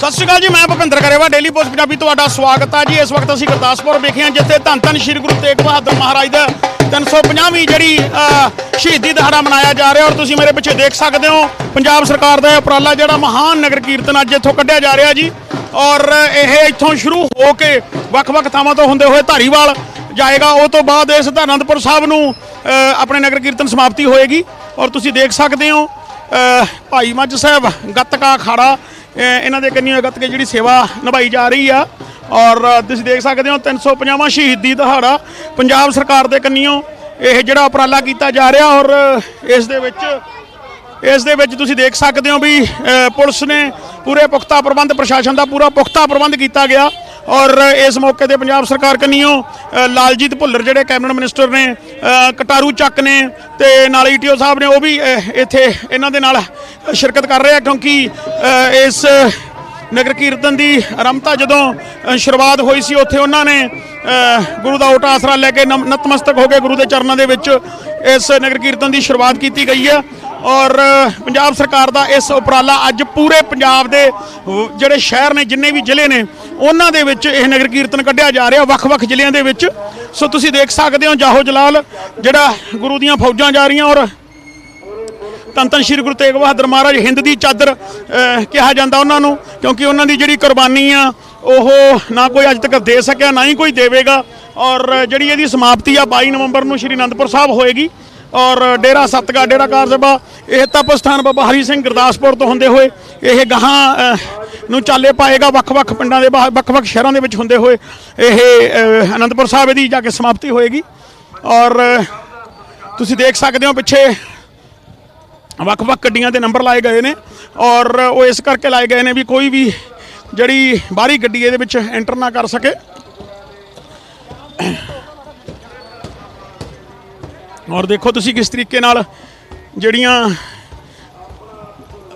ਸਤਿ ਸ਼੍ਰੀ ਅਕਾਲ ਜੀ, ਮੈਂ ਭੁਪਿੰਦਰ ਕਰੇਵਾ ਡੇਲੀ ਪੋਸਟ ਪੰਜਾਬੀ ਤੁਹਾਡਾ ਸਵਾਗਤ ਹੈ ਜੀ। ਇਸ ਵਕਤ ਅਸੀਂ ਗੁਰਦਾਸਪੁਰ ਵਿਖੇ ਹਾਂ, ਜਿੱਥੇ ਧੰਨ ਧੰਨ ਸ਼੍ਰੀ ਗੁਰੂ ਤੇਗ ਬਹਾਦਰ ਮਹਾਰਾਜ ਦਾ 350ਵੀਂ ਜਿਹੜੀ ਸ਼ਹੀਦੀ ਦਿਹਾੜਾ ਮਨਾਇਆ ਜਾ ਰਿਹਾ। ਔਰ ਤੁਸੀਂ ਮੇਰੇ ਪਿੱਛੇ ਦੇਖ ਸਕਦੇ ਹੋ, ਪੰਜਾਬ ਸਰਕਾਰ ਦਾ ਇਹ ਉਪਰਾਲਾ ਜਿਹੜਾ ਮਹਾਨ ਨਗਰ ਕੀਰਤਨ ਅੱਜ ਇੱਥੋਂ ਕੱਢਿਆ ਜਾ ਰਿਹਾ ਜੀ। ਔਰ ਇਹ ਇੱਥੋਂ ਸ਼ੁਰੂ ਹੋ ਕੇ ਵੱਖ-ਵੱਖ ਥਾਵਾਂ ਤੋਂ ਹੁੰਦੇ ਹੋਏ ਧਾਰੀਵਾਲ ਜਾਏਗਾ। ਉਹ ਤੋਂ ਬਾਅਦ ਇਸ ਅਨੰਦਪੁਰ ਸਾਹਿਬ ਨੂੰ ਆਪਣੇ ਨਗਰ ਕੀਰਤਨ ਸਮਾਪਤੀ ਹੋਏਗੀ। ਔਰ ਤੁਸੀਂ ਦੇਖ ਸਕਦੇ ਹੋ ਭਾਈ ਮੱਝ ਸਾਹਿਬ, ਗੱਤਕਾ ਅਖਾੜਾ ਇਹਨਾਂ ਦੇ ਕੰਨੀਓ ਗੱਤਕੇ ਜਿਹੜੀ ਸੇਵਾ ਨਿਭਾਈ ਜਾ ਰਹੀ ਆ ਔਰ ਤੁਸੀਂ ਦੇਖ ਸਕਦੇ ਹੋ 350ਵਾਂ ਸ਼ਹੀਦੀ ਦਿਹਾੜਾ ਪੰਜਾਬ ਸਰਕਾਰ ਦੇ ਕੰਨੀਓ ਇਹ ਜਿਹੜਾ ਉਪਰਾਲਾ ਕੀਤਾ ਜਾ ਰਿਹਾ ਔਰ ਇਸ ਦੇ ਵਿੱਚ, ਇਸ ਦੇ ਵਿੱਚ ਤੁਸੀਂ ਦੇਖ ਸਕਦੇ ਹੋ ਵੀ ਪੁਲਿਸ ਨੇ ਪੂਰੇ ਪੁਖਤਾ ਪ੍ਰਬੰਧ, ਪ੍ਰਸ਼ਾਸਨ ਦਾ ਪੂਰਾ ਪੁਖਤਾ ਪ੍ਰਬੰਧ ਕੀਤਾ ਗਿਆ। ਔਰ ਇਸ ਮੌਕੇ ਤੇ ਪੰਜਾਬ ਸਰਕਾਰ ਕੰਨੀਓ ਲਾਲਜੀਤ ਭੁੱਲਰ ਜਿਹੜੇ ਕੈਬਨਿਟ ਮਿਨਿਸਟਰ ਨੇ ਕਟਾਰੂ ਚੱਕ ਨੇ ਤੇ ਨਾਲ ਈਟੀਓ ਸਾਹਿਬ ਨੇ, ਉਹ ਵੀ ਇੱਥੇ ਇਹਨਾਂ ਦੇ ਨਾਲ ਸ਼ਿਰਕਤ ਕਰ ਰਹੇ ਆ ਕਿਉਂਕਿ ਇਸ ਨਗਰ ਕੀਰਤਨ ਦੀ ਆਰੰਭਤਾ ਜਦੋਂ ਸ਼ੁਰੂਆਤ ਹੋਈ ਸੀ, ਉੱਥੇ ਉਹਨਾਂ ਨੇ ਗੁਰੂ ਦਾ ਓਟਾ ਆਸਰਾ ਲੈ ਕੇ ਨਮ- ਨਤਮਸਤਕ ਹੋ ਕੇ ਗੁਰੂ ਦੇ ਚਰਨਾਂ ਦੇ ਵਿੱਚ ਇਸ ਨਗਰ ਕੀਰਤਨ ਦੀ ਸ਼ੁਰੂਆਤ ਕੀਤੀ ਗਈ ਹੈ ਔਰ ਪੰਜਾਬ ਸਰਕਾਰ ਦਾ ਇਸ ਉਪਰਾਲਾ ਅੱਜ ਪੂਰੇ ਪੰਜਾਬ ਦੇ ਜਿਹੜੇ ਸ਼ਹਿਰ ਨੇ, ਜਿੰਨੇ ਵੀ ਜ਼ਿਲ੍ਹੇ ਨੇ, ਉਹਨਾਂ ਦੇ ਵਿੱਚ ਇਹ ਨਗਰ ਕੀਰਤਨ ਕੱਢਿਆ ਜਾ ਰਿਹਾ, ਵੱਖ-ਵੱਖ ਜ਼ਿਲ੍ਹਿਆਂ ਦੇ ਵਿੱਚ। ਸੋ ਤੁਸੀਂ ਦੇਖ ਸਕਦੇ ਹੋ ਜਾਹੋ ਜਲਾਲ, ਜਿਹੜਾ ਗੁਰੂ ਦੀਆਂ ਫੌਜਾਂ ਜਾ ਰਹੀਆਂ ਔਰ ਧੰਨ ਧੰਨ ਸ਼੍ਰੀ ਗੁਰੂ ਤੇਗ ਬਹਾਦਰ ਮਹਾਰਾਜ ਹਿੰਦ ਦੀ ਚਾਦਰ ਕਿਹਾ ਜਾਂਦਾ ਉਹਨਾਂ ਨੂੰ, ਕਿਉਂਕਿ ਉਹਨਾਂ ਦੀ ਜਿਹੜੀ ਕੁਰਬਾਨੀ ਆ, ਉਹ ਨਾ ਕੋਈ ਅੱਜ ਤੱਕ ਦੇ ਸਕਿਆ, ਨਾ ਹੀ ਕੋਈ ਦੇਵੇਗਾ। ਔਰ ਜਿਹੜੀ ਇਹਦੀ ਸਮਾਪਤੀ ਆ 22 ਨਵੰਬਰ ਨੂੰ ਸ਼੍ਰੀ ਅਨੰਦਪੁਰ ਸਾਹਿਬ ਹੋਏਗੀ। ਔਰ ਡੇਰਾ ਸਤਗਾ ਡੇਰਾ ਕਾਰ ਸਭਾ ਇਹ ਤਪ ਸਥਾਨ ਬਾਬਾ ਹਰੀ ਸਿੰਘ ਗੁਰਦਾਸਪੁਰ ਤੋਂ ਹੁੰਦੇ ਹੋਏ, ਇਹ ਗਾਹਾਂ ਨੂੰ ਚਾਲੇ ਪਾਏਗਾ ਵੱਖ-ਵੱਖ ਪਿੰਡਾਂ ਦੇ ਬਾਹਰ ਵੱਖ-ਵੱਖ ਸ਼ਹਿਰਾਂ ਦੇ ਵਿੱਚ ਹੁੰਦੇ ਹੋਏ, ਇਹ ਅਨੰਦਪੁਰ ਸਾਹਿਬ ਦੀ ਜਾ ਕੇ ਸਮਾਪਤੀ ਹੋਏਗੀ। ਔਰ ਤੁਸੀਂ ਦੇਖ ਸਕਦੇ ਹੋ ਪਿੱਛੇ ਵੱਖ-ਵੱਖ ਗੱਡੀਆਂ ਦੇ ਨੰਬਰ ਲਾਏ ਗਏ ਨੇ, ਔਰ ਉਹ ਇਸ ਕਰਕੇ ਲਾਏ ਗਏ ਨੇ ਵੀ ਕੋਈ ਵੀ ਜਿਹੜੀ ਬਾਹਰੀ ਗੱਡੀ ਇਹਦੇ ਵਿੱਚ ਐਂਟਰ ਨਾ ਕਰ ਸਕੇ। ਔਰ ਦੇਖੋ ਤੁਸੀਂ ਕਿਸ ਤਰੀਕੇ ਨਾਲ ਜਿਹੜੀਆਂ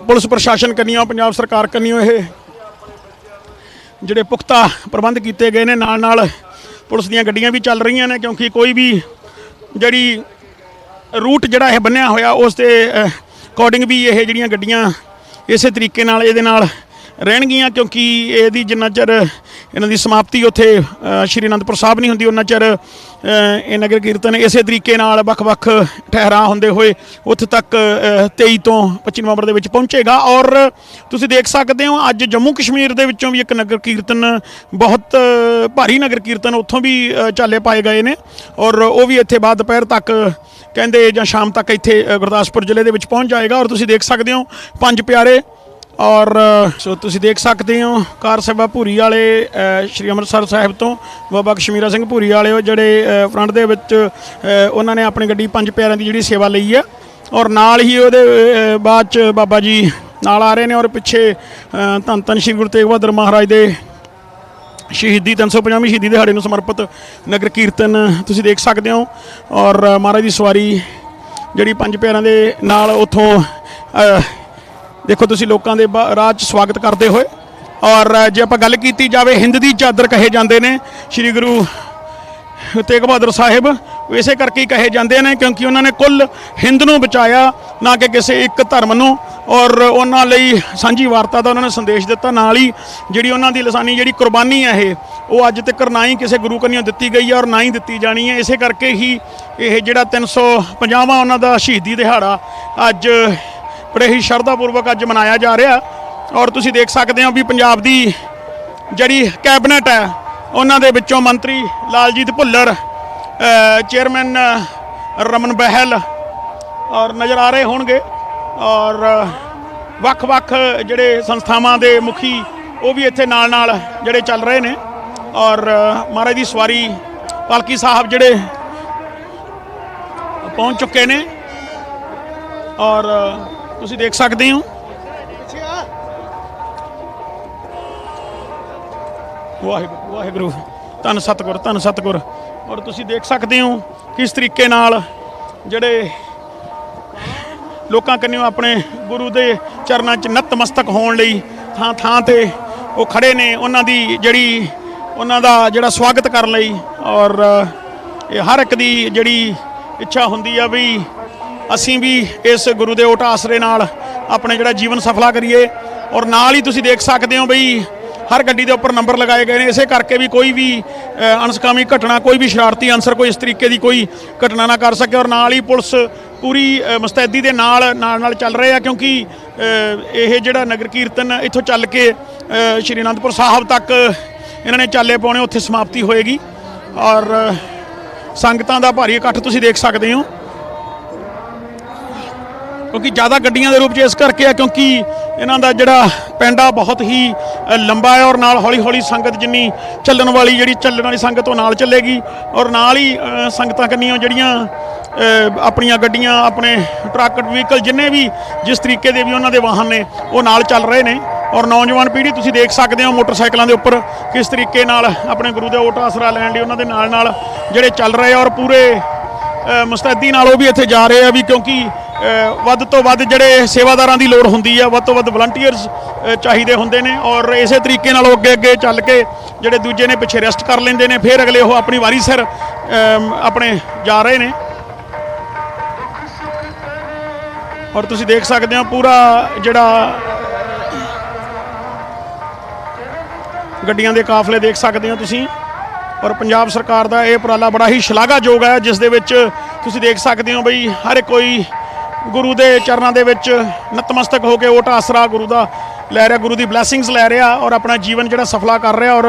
ਪੁਲਿਸ ਪ੍ਰਸ਼ਾਸਨ ਕੰਨੀਓ ਪੰਜਾਬ ਸਰਕਾਰ ਕੰਨੀਓ ਇਹ ਜਿਹੜੇ ਪੁਖਤਾ ਪ੍ਰਬੰਧ ਕੀਤੇ ਗਏ ਨੇ ਨਾਲ ਨਾਲ ਪੁਲਿਸ ਦੀਆਂ ਗੱਡੀਆਂ ਵੀ ਚੱਲ ਰਹੀਆਂ ਨੇ, ਕਿਉਂਕਿ ਕੋਈ ਵੀ ਜਿਹੜੀ ਰੂਟ ਜਿਹੜਾ ਇਹ ਬੰਨਿਆ ਹੋਇਆ, ਉਸ ਦੇ ਅਕੋਰਡਿੰਗ ਵੀ ਇਹ ਜਿਹੜੀਆਂ ਗੱਡੀਆਂ ਇਸੇ ਤਰੀਕੇ ਨਾਲ, ਇਹਦੇ ਨਾਲ ਰਹਿਣਗੀਆਂ ਕਿਉਂਕਿ ਇਹਦੀ ਜਿੰਨਾ ਚਿਰ ਇਹਨਾਂ ਦੀ ਸਮਾਪਤੀ ਉੱਥੇ ਸ਼੍ਰੀ ਅਨੰਦਪੁਰ ਸਾਹਿਬ ਨਹੀਂ ਹੁੰਦੀ ਉਹਨਾਂ ਚਿਰ ਇਹ ਨਗਰ ਕੀਰਤਨ ਇਸੇ ਤਰੀਕੇ ਨਾਲ ਵੱਖ-ਵੱਖ ਠਹਿਰਾ ਹੁੰਦੇ ਹੋਏ ਉੱਥੇ ਤੱਕ ਅ, 23 ਤੋਂ 25 ਨਵੰਬਰ ਦੇ ਵਿੱਚ ਪਹੁੰਚੇਗਾ। ਔਰ ਤੁਸੀਂ ਦੇਖ ਸਕਦੇ ਹੋ ਅੱਜ ਜੰਮੂ ਕਸ਼ਮੀਰ ਦੇ ਵਿੱਚੋਂ ਵੀ ਇੱਕ ਨਗਰ ਕੀਰਤਨ ਬਹੁਤ ਭਾਰੀ ਨਗਰ ਕੀਰਤਨ ਉੱਥੋਂ ਵੀ ਅ, ਚਾਲੇ ਪਾਏ ਗਏ ਨੇ। ਔਰ ਉਹ ਵੀ ਇੱਥੇ ਬਾਅਦ ਦੁਪਹਿਰ ਤੱਕ ਕਹਿੰਦੇ ਜਾਂ ਸ਼ਾਮ ਤੱਕ ਇੱਥੇ ਗੁਰਦਾਸਪੁਰ ਜ਼ਿਲ੍ਹੇ ਦੇ ਵਿੱਚ ਪਹੁੰਚ ਜਾਏਗਾ। ਔਰ ਤੁਸੀਂ ਦੇਖ ਸਕਦੇ ਹੋ ਪੰਜ ਪਿਆਰੇ ਔਰ ਸੋ ਤੁਸੀਂ ਦੇਖ ਸਕਦੇ ਹੋ, ਕਾਰ ਸਭਾ ਭੂਰੀ ਵਾਲੇ ਸ਼੍ਰੀ ਅੰਮ੍ਰਿਤਸਰ ਸਾਹਿਬ ਤੋਂ, ਬਾਬਾ ਕਸ਼ਮੀਰਾ ਸਿੰਘ ਭੂਰੀ ਵਾਲੇ ਉਹ ਜਿਹੜੇ ਫਰੰਟ ਦੇ ਵਿੱਚ ਉਹਨਾਂ ਨੇ ਆਪਣੀ ਗੱਡੀ ਪੰਜ ਪਿਆਰਿਆਂ ਦੀ ਜਿਹੜੀ ਸੇਵਾ ਲਈ ਹੈ ਔਰ ਨਾਲ ਹੀ ਉਹਦੇ ਬਾਅਦ ਚ ਬਾਬਾ ਜੀ ਨਾਲ ਆ ਰਹੇ ਨੇ ਔਰ ਪਿੱਛੇ ਧੰਨ ਧੰਨ ਸ਼੍ਰੀ ਗੁਰੂ ਤੇਗ ਬਹਾਦਰ ਮਹਾਰਾਜ ਦੇ ਸ਼ਹੀਦੀ 350ਵੀਂ ਸ਼ਹੀਦੀ ਦਿਹਾੜੇ ਨੂੰ ਸਮਰਪਿਤ ਨਗਰ ਕੀਰਤਨ ਤੁਸੀਂ ਦੇਖ ਸਕਦੇ ਹੋ। ਔਰ ਮਹਾਰਾਜ ਦੀ ਸਵਾਰੀ ਜਿਹੜੀ ਪੰਜ ਪਿਆਰਿਆਂ ਦੇ ਨਾਲ ਉੱਥੋਂ ਦੇਖੋ ਤੁਸੀਂ ਲੋਕਾਂ ਦੇ ਬਾ- ਰਾਹ 'ਚ ਸਵਾਗਤ ਕਰਦੇ ਹੋਏ ਔਰ ਜੇ ਆਪਾਂ ਗੱਲ ਕੀਤੀ ਜਾਵੇ ਹਿੰਦ ਦੀ ਚਾਦਰ ਕਹੇ ਜਾਂਦੇ ਨੇ, ਸ੍ਰੀ ਗੁਰੂ ਤੇਗ ਬਹਾਦਰ ਸਾਹਿਬ, ਇਸੇ ਕਰਕੇ ਹੀ ਕਹੇ ਜਾਂਦੇ ਨੇ ਕਿਉਂਕਿ ਉਹਨਾਂ ਨੇ ਕੁੱਲ ਹਿੰਦ ਨੂੰ ਬਚਾਇਆ, ਨਾ ਕਿ ਕਿਸੇ ਇੱਕ ਧਰਮ ਨੂੰ ਔਰ ਉਹਨਾਂ ਲਈ ਸਾਂਝੀ ਵਾਰਤਾ ਦਾ ਉਹਨਾਂ ਨੇ ਸੰਦੇਸ਼ ਦਿੱਤਾ। ਨਾਲ ਹੀ ਜਿਹੜੀ ਉਹਨਾਂ ਦੀ ਲਸਾਨੀ ਜਿਹੜੀ ਕੁਰਬਾਨੀ ਹੈ ਇਹ, ਉਹ ਅੱਜ ਤੱਕ ਨਾ ਹੀ ਕਿਸੇ ਗੁਰੂ ਕੰਨਿਓ ਦਿੱਤੀ ਗਈ ਹੈ ਔਰ ਨਾ ਹੀ ਦਿੱਤੀ ਜਾਣੀ ਹੈ। ਇਸੇ ਕਰਕੇ ਹੀ ਇਹ ਜਿਹੜਾ 350ਵਾਂ ਉਹਨਾਂ ਦਾ ਸ਼ਹੀਦੀ ਦਿਹਾੜਾ ਅੱਜ ਬੜੇ ਹੀ ਸ਼ਰਧਾਪੂਰਵਕ ਅੱਜ ਮਨਾਇਆ ਜਾ ਰਿਹਾ। ਔਰ ਤੁਸੀਂ ਦੇਖ ਸਕਦੇ ਹੋ ਵੀ ਪੰਜਾਬ ਦੀ ਜਿਹੜੀ ਕੈਬਨਿਟ ਹੈ, ਉਹਨਾਂ ਦੇ ਵਿੱਚੋਂ ਮੰਤਰੀ ਲਾਲਜੀਤ ਭੁੱਲਰ ਚੇਅਰਮੈਨ ਰਮਨ ਬਹਿਲ ਔਰ ਨਜ਼ਰ ਆ ਰਹੇ ਹੋਣਗੇ। ਔਰ ਵੱਖ-ਵੱਖ ਜਿਹੜੇ ਸੰਸਥਾਵਾਂ ਦੇ ਮੁਖੀ, ਉਹ ਵੀ ਇੱਥੇ ਨਾਲ-ਨਾਲ ਜਿਹੜੇ ਚੱਲ ਰਹੇ ਨੇ। ਔਰ ਮਹਾਰਾਜ ਦੀ ਸਵਾਰੀ ਪਾਲਕੀ ਸਾਹਿਬ ਜਿਹੜੇ ਪਹੁੰਚ ਚੁੱਕੇ ਨੇ। ਔਰ ਤੁਸੀਂ ਦੇਖ ਸਕਦੇ ਹੋ। ਵਾਹਿਗੁਰੂ ਵਾਹਿਗੁਰੂ। ਧੰਨ ਸਤਿਗੁਰ ਧੰਨ ਸਤਿਗੁਰ। ਔਰ ਤੁਸੀਂ ਦੇਖ ਸਕਦੇ ਹੋ ਕਿਸ ਤਰੀਕੇ ਨਾਲ ਜਿਹੜੇ ਲੋਕਾਂ ਕੰਨਿਓ ਆਪਣੇ ਗੁਰੂ ਦੇ ਚਰਨਾਂ 'ਚ ਨਤਮਸਤਕ ਹੋਣ ਲਈ ਥਾਂ ਥਾਂ ਤੇ ਉਹ ਖੜੇ ਨੇ, ਉਹਨਾਂ ਦੀ ਜਿਹੜੀ ਉਹਨਾਂ ਦਾ ਜਿਹੜਾ ਸਵਾਗਤ ਕਰਨ ਲਈ। ਔਰ ਇਹ ਹਰ ਇੱਕ ਦੀ ਜਿਹੜੀ ਇੱਛਾ ਹੁੰਦੀ ਆ ਵੀ ਅਸੀਂ ਵੀ ਇਸ ਗੁਰੂ ਦੇ ਓਟ ਆਸਰੇ ਨਾਲ ਆਪਣੇ ਜਿਹੜਾ ਜੀਵਨ ਸਫਲਾ ਕਰੀਏ ਔਰ ਨਾਲ ਹੀ ਤੁਸੀਂ ਦੇਖ ਸਕਦੇ ਹੋ ਬਈ ਹਰ ਗੱਡੀ ਦੇ ਉੱਪਰ ਨੰਬਰ ਲਗਾਏ ਗਏ ਨੇ। ਇਸੇ ਕਰਕੇ ਵੀ ਕੋਈ ਵੀ ਅ, ਅਣਸਕਾਮੀ ਘਟਨਾ ਕੋਈ ਵੀ ਸ਼ਰਾਰਤੀ ਅਨਸਰ ਕੋਈ ਇਸ ਤਰੀਕੇ ਦੀ ਕੋਈ ਘਟਨਾ ਨਾ ਕਰ ਸਕੇ ਔਰ ਨਾਲ ਹੀ ਪੁਲਿਸ ਪੂਰੀ ਅ, ਮੁਸਤੈਦੀ ਦੇ ਨਾਲ ਨਾਲ ਨਾਲ ਚੱਲ ਰਹੇ ਆ ਕਿਉਂਕਿ ਇਹ ਜਿਹੜਾ ਨਗਰ ਕੀਰਤਨ ਇੱਥੋਂ ਚੱਲ ਕੇ ਸ਼੍ਰੀ ਅਨੰਦਪੁਰ ਸਾਹਿਬ ਤੱਕ ਇਹਨਾਂ ਨੇ ਚਾਲੇ ਪਾਉਣੇ ਉੱਥੇ ਸਮਾਪਤੀ ਹੋਏਗੀ। ਔਰ ਸੰਗਤਾਂ ਦਾ ਭਾਰੀ ਇਕੱਠ ਤੁਸੀਂ ਦੇਖ ਸਕਦੇ ਹੋ। ਕਿਉਂਕਿ ਜ਼ਿਆਦਾ ਗੱਡੀਆਂ ਦੇ ਰੂਪ 'ਚ ਇਸ ਕਰਕੇ ਆ, ਕਿਉਂਕਿ ਇਹਨਾਂ ਦਾ ਜਿਹੜਾ ਪੈਂਡਾ ਬਹੁਤ ਹੀ ਲੰਬਾ ਹੈ ਔਰ ਨਾਲ ਹੌਲੀ ਹੌਲੀ ਸੰਗਤ ਜਿੰਨੀ ਚੱਲਣ ਵਾਲੀ ਜਿਹੜੀ ਚੱਲਣ ਵਾਲੀ ਸੰਗਤ ਉਹ ਨਾਲ ਚੱਲੇਗੀ ਔਰ ਨਾਲ ਹੀ ਸੰਗਤਾਂ ਕੰਨੀਆਂ ਜਿਹੜੀਆਂ ਆਪਣੀਆਂ ਗੱਡੀਆਂ, ਆਪਣੇ ਟਰੱਕ, ਵਹੀਕਲ ਜਿੰਨੇ ਵੀ ਜਿਸ ਤਰੀਕੇ ਦੇ ਵੀ ਉਹਨਾਂ ਦੇ ਵਾਹਨ ਨੇ, ਉਹ ਨਾਲ ਚੱਲ ਰਹੇ ਨੇ ਔਰ ਨੌਜਵਾਨ ਪੀੜ੍ਹੀ ਤੁਸੀਂ ਦੇਖ ਸਕਦੇ ਹੋ ਮੋਟਰਸਾਈਕਲਾਂ ਦੇ ਉੱਪਰ ਕਿਸ ਤਰੀਕੇ ਨਾਲ ਆਪਣੇ ਗੁਰੂ ਦੇ ਓਟ ਆਸਰਾ ਲੈਣ ਲਈ ਉਹਨਾਂ ਦੇ ਨਾਲ ਨਾਲ ਜਿਹੜੇ ਚੱਲ ਰਹੇ ਆ ਔਰ ਪੂਰੇ ਮੁਸਤੈਦੀ ਨਾਲ ਉਹ ਵੀ ਇੱਥੇ ਜਾ ਰਹੇ ਆ ਵੀ ਕਿਉਂਕਿ ਵੱਧ ਤੋਂ ਵੱਧ ਜਿਹੜੇ ਸੇਵਾਦਾਰਾਂ ਦੀ ਲੋੜ ਹੁੰਦੀ ਆ, ਵੱਧ ਤੋਂ ਵੱਧ ਵਲੰਟੀਅਰਸ ਚਾਹੀਦੇ ਹੁੰਦੇ ਨੇ ਔਰ ਇਸੇ ਤਰੀਕੇ ਨਾਲ ਅੱਗੇ ਅੱਗੇ ਚੱਲ ਕੇ ਜਿਹੜੇ ਦੂਜੇ ਨੇ ਪਿੱਛੇ ਰੈਸਟ ਕਰ ਲੈਂਦੇ ਨੇ, ਫਿਰ ਅਗਲੇ ਉਹ ਆਪਣੀ ਵਾਰੀ ਸਿਰ ਆਪਣੇ ਜਾ ਰਹੇ ਨੇ। ਔਰ ਤੁਸੀਂ ਦੇਖ ਸਕਦੇ ਹੋ ਪੂਰਾ ਜਿਹੜਾ ਗੱਡੀਆਂ ਦੇ ਕਾਫਲੇ ਦੇਖ ਸਕਦੇ ਹੋ ਤੁਸੀਂ। ਔਰ ਪੰਜਾਬ ਸਰਕਾਰ ਦਾ ਇਹ ਉਪਰਾਲਾ ਬੜਾ ਹੀ ਸ਼ਲਾਘਾਯੋਗ ਹੈ, ਜਿਸ ਦੇ ਵਿੱਚ ਤੁਸੀਂ ਦੇਖ ਸਕਦੇ ਹੋ ਬਈ ਹਰ ਕੋਈ ਗੁਰੂ ਦੇ ਚਰਨਾਂ ਦੇ ਵਿੱਚ ਨਤਮਸਤਕ ਹੋ ਕੇ ਓਟ ਆਸਰਾ ਗੁਰੂ ਦਾ ਲੈ ਰਿਹਾ, ਗੁਰੂ ਦੀ ਬਲੇਸਿੰਗਸ ਲੈ ਰਿਹਾ ਔਰ ਆਪਣਾ ਜੀਵਨ ਜਿਹੜਾ ਸਫਲਾ ਕਰ ਰਿਹਾ ਔਰ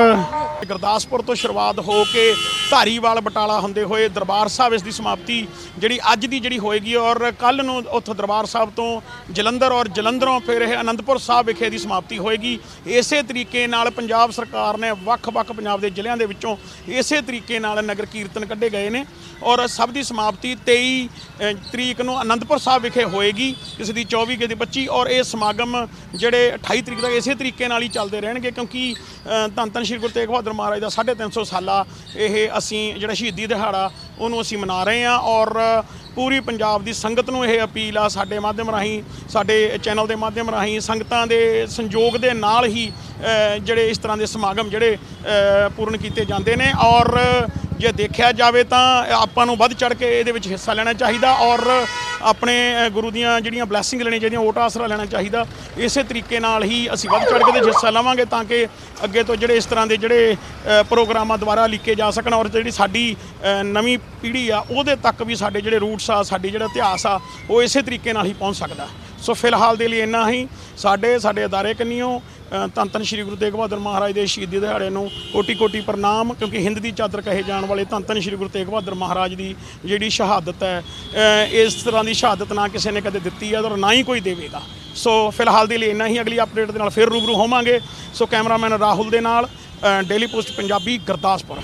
ਗੁਰਦਾਸਪੁਰ ਤੋਂ ਸ਼ੁਰੂਆਤ ਹੋ ਕੇ ਧਾਰੀਵਾਲ ਬਟਾਲਾ ਹੁੰਦੇ ਹੋਏ ਦਰਬਾਰ ਸਾਹਿਬ ਇਸ ਦੀ ਸਮਾਪਤੀ ਜਿਹੜੀ ਅੱਜ ਦੀ ਜਿਹੜੀ ਹੋਏਗੀ ਔਰ ਕੱਲ ਨੂੰ ਉੱਥੋਂ ਦਰਬਾਰ ਸਾਹਿਬ ਤੋਂ ਜਲੰਧਰ ਔਰ ਜਲੰਧਰੋਂ ਫਿਰ ਇਹ ਅਨੰਦਪੁਰ ਸਾਹਿਬ ਵਿਖੇ ਦੀ ਸਮਾਪਤੀ ਹੋਏਗੀ। ਇਸੇ ਤਰੀਕੇ ਨਾਲ ਪੰਜਾਬ ਸਰਕਾਰ ਨੇ ਵੱਖ-ਵੱਖ ਪੰਜਾਬ ਦੇ ਜ਼ਿਲ੍ਹਿਆਂ ਦੇ ਵਿੱਚੋਂ ਇਸੇ ਤਰੀਕੇ ਨਾਲ ਨਗਰ ਕੀਰਤਨ ਕੱਢੇ ਗਏ ਨੇ ਔਰ ਸਭ ਦੀ ਸਮਾਪਤੀ 23 ਤਰੀਕ ਨੂੰ ਅਨੰਦਪੁਰ ਸਾਹਿਬ ਵਿਖੇ ਹੋਏਗੀ। ਇਸ ਦੀ 24 ਕੇ ਦੀ 25 ਔਰ ਇਹ ਸਮਾਗਮ ਜਿਹੜੇ 28 ਤਰੀਕ ਤੱਕ ਇਸੇ ਤਰੀਕੇ ਨਾਲ ਹੀ ਚੱਲਦੇ ਰਹਿਣਗੇ ਕਿਉਂਕਿ ਧੰਨ ਧੰਨ ਸ਼੍ਰੀ ਗੁਰੂ ਤੇਗ ਬਹਾਦਰ ਮਹਾਰਾਜ ਦਾ 350 ਸਾਲਾ ਇਹ ਅਸੀਂ ਜਿਹੜਾ ਸ਼ਹੀਦੀ ਦਿਹਾੜਾ ਉਹਨੂੰ ਅਸੀਂ ਮਨਾ ਰਹੇ ਹਾਂ ਔਰ ਪੂਰੀ ਪੰਜਾਬ ਦੀ ਸੰਗਤ ਨੂੰ ਇਹ ਅਪੀਲ ਆ ਸਾਡੇ ਮਾਧਿਅਮ ਰਾਹੀਂ, ਸਾਡੇ ਚੈਨਲ ਦੇ ਮਾਧਿਅਮ ਰਾਹੀਂ, ਸੰਗਤਾਂ ਦੇ ਸੰਯੋਗ ਦੇ ਨਾਲ ਹੀ ਜਿਹੜੇ ਇਸ ਤਰ੍ਹਾਂ ਦੇ ਸਮਾਗਮ ਜਿਹੜੇ ਪੂਰਨ ਕੀਤੇ ਜਾਂਦੇ ਨੇ ਔਰ ਜੇ ਦੇਖਿਆ ਜਾਵੇ ਤਾਂ ਆਪਾਂ ਨੂੰ ਵੱਧ ਚੜ ਕੇ ਇਹਦੇ ਵਿੱਚ ਹਿੱਸਾ ਲੈਣਾ ਚਾਹੀਦਾ ਔਰ ਆਪਣੇ ਗੁਰੂ ਦੀਆਂ ਜਿਹੜੀਆਂ ਬਲੇਸਿੰਗ ਲੈਣੀ ਚਾਹੀਦੀਆਂ ਓਟ ਆਸਰਾ ਲੈਣਾ ਚਾਹੀਦਾ। ਇਸੇ ਤਰੀਕੇ ਨਾਲ ਹੀ ਅਸੀਂ ਵੱਧ ਚੜ ਕੇ ਇਹਦੇ 'ਚ ਹਿੱਸਾ ਲਵਾਂਗੇ ਤਾਂ ਕਿ ਅੱਗੇ ਤੋਂ ਜਿਹੜੇ ਇਸ ਤਰ੍ਹਾਂ ਦੇ ਜਿਹੜੇ ਅ, ਪ੍ਰੋਗਰਾਮਾਂ ਦੁਆਰਾ ਲਿਖੇ ਜਾ ਸਕਣ ਔਰ ਜਿਹੜੀ ਸਾਡੀ ਨਵੀਂ ਪੀੜ੍ਹੀ ਆ ਉਹਦੇ ਤੱਕ ਵੀ ਸਾਡੇ ਜਿਹੜੇ ਰੂਟਸ ਆ ਸਾਡੀ ਜਿਹੜਾ ਇਤਿਹਾਸ ਆ ਉਹ ਇਸੇ ਤਰੀਕੇ ਨਾਲ ਹੀ ਪਹੁੰਚ ਸਕਦਾ। ਸੋ ਫਿਲਹਾਲ ਦੇ ਲਈ ਇੰਨਾ ਹੀ। ਸਾਡੇ ਸਾਡੇ ਅਦਾਰੇ ਕੰਨਿਓ। ਧੰਨ ਧੰਨ ਸ਼੍ਰੀ ਗੁਰੂ ਤੇਗ ਬਹਾਦਰ ਮਹਾਰਾਜ ਦੇ ਸ਼ਹੀਦੀ ਦਿਹਾੜੇ ਨੂੰ ਕੋਟੀ ਕੋਟੀ ਪ੍ਰਣਾਮ, ਕਿਉਂਕਿ ਹਿੰਦ ਦੀ ਚਾਦਰ ਕਹੇ ਜਾਣ ਵਾਲੇ ਧੰਨ ਧੰਨ ਸ਼੍ਰੀ ਗੁਰੂ ਤੇਗ ਬਹਾਦਰ ਮਹਾਰਾਜ ਦੀ ਜਿਹੜੀ ਸ਼ਹਾਦਤ ਹੈ ਇਸ ਤਰ੍ਹਾਂ ਦੀ ਸ਼ਹਾਦਤ ਨਾ ਕਿਸੇ ਨੇ ਕਦੇ ਦਿੱਤੀ ਹੈ ਔਰ ਨਾ ਹੀ ਕੋਈ ਦੇਵੇਗਾ ਸੋ ਫਿਲਹਾਲ ਦੇ ਲਈ ਇੰਨਾ ਹੀ, ਅਗਲੀ ਅਪਡੇਟ ਦੇ ਨਾਲ ਫਿਰ ਰੂਬਰੂ ਹੋਵਾਂਗੇ। ਸੋ ਕੈਮਰਾਮੈਨ ਰਾਹੁਲ ਦੇ ਨਾਲ ਡੇਲੀ ਪੋਸਟ ਪੰਜਾਬੀ ਗੁਰਦਾਸਪੁਰ।